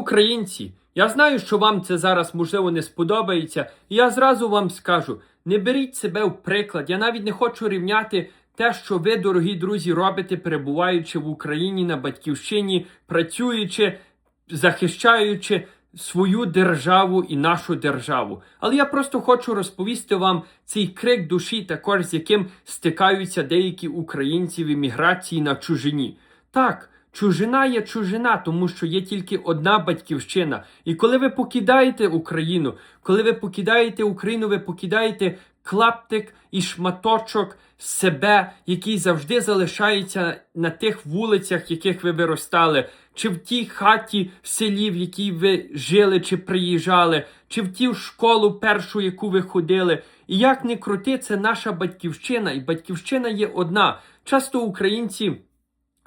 Українці, я знаю, що вам це зараз можливо не сподобається, і я зразу вам скажу: не беріть себе в приклад. Я навіть не хочу рівняти те, що ви, дорогі друзі, робите, перебуваючи в Україні на батьківщині, працюючи, захищаючи свою державу і нашу державу. Але я просто хочу розповісти вам цей крик душі, також з яким стикаються деякі українці в імміграції на чужині. Так. Чужина є чужина, тому що є тільки одна батьківщина. І коли ви покидаєте Україну, коли ви покидаєте Україну, ви покидаєте клаптик і шматочок себе, який завжди залишається на тих вулицях, яких ви виростали, чи в тій хаті в селі, в якій ви жили, чи приїжджали, чи в тій школу першу, яку ви ходили. І як не крути, це наша батьківщина, і батьківщина є одна. Часто українці.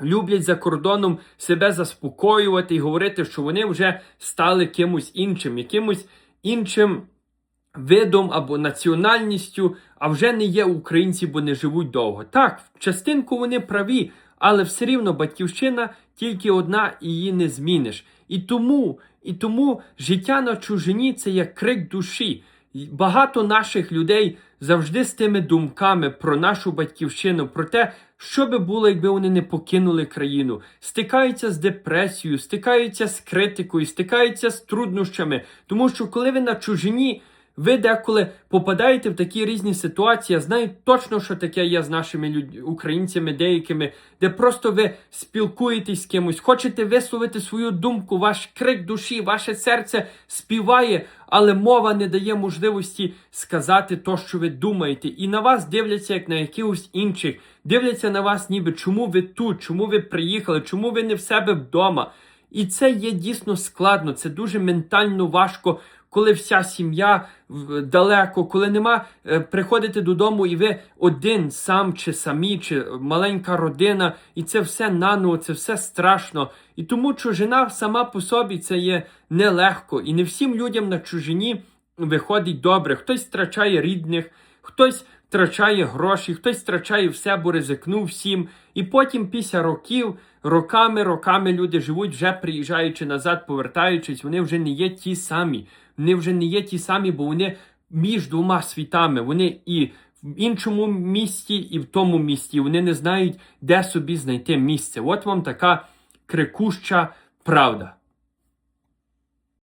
Люблять за кордоном себе заспокоювати і говорити, що вони вже стали кимось іншим, якимось іншим видом або національністю, а вже не є українці, бо не живуть довго. Так, частинку вони праві, але все рівно батьківщина тільки одна і її не зміниш. І тому, і тому життя на чужині це як крик душі. Багато наших людей завжди з тими думками про нашу батьківщину, про те, що би було, якби вони не покинули країну, стикаються з депресією, стикаються з критикою, стикаються з труднощами. Тому що коли ви на чужині, ви деколи попадаєте в такі різні ситуації. Я знаю точно, що таке є з нашими люд... українцями, деякими, де просто ви спілкуєтесь з кимось, хочете висловити свою думку, ваш крик душі, ваше серце співає, але мова не дає можливості сказати то, що ви думаєте. І на вас дивляться як на якихось інших, дивляться на вас, ніби чому ви тут, чому ви приїхали, чому ви не в себе вдома. І це є дійсно складно, це дуже ментально важко, коли вся сім'я далеко, коли нема е, приходити додому, і ви один сам чи самі, чи маленька родина, і це все наново, це все страшно. І тому чужина сама по собі це є нелегко. І не всім людям на чужині виходить добре. Хтось втрачає рідних, хтось втрачає гроші, хтось втрачає все, бо ризикнув всім. І потім, після років, роками, роками люди живуть, вже приїжджаючи назад, повертаючись, вони вже не є ті самі. Вони вже не є ті самі, бо вони між двома світами. Вони і в іншому місті, і в тому місті. Вони не знають, де собі знайти місце. От вам така крикуща правда.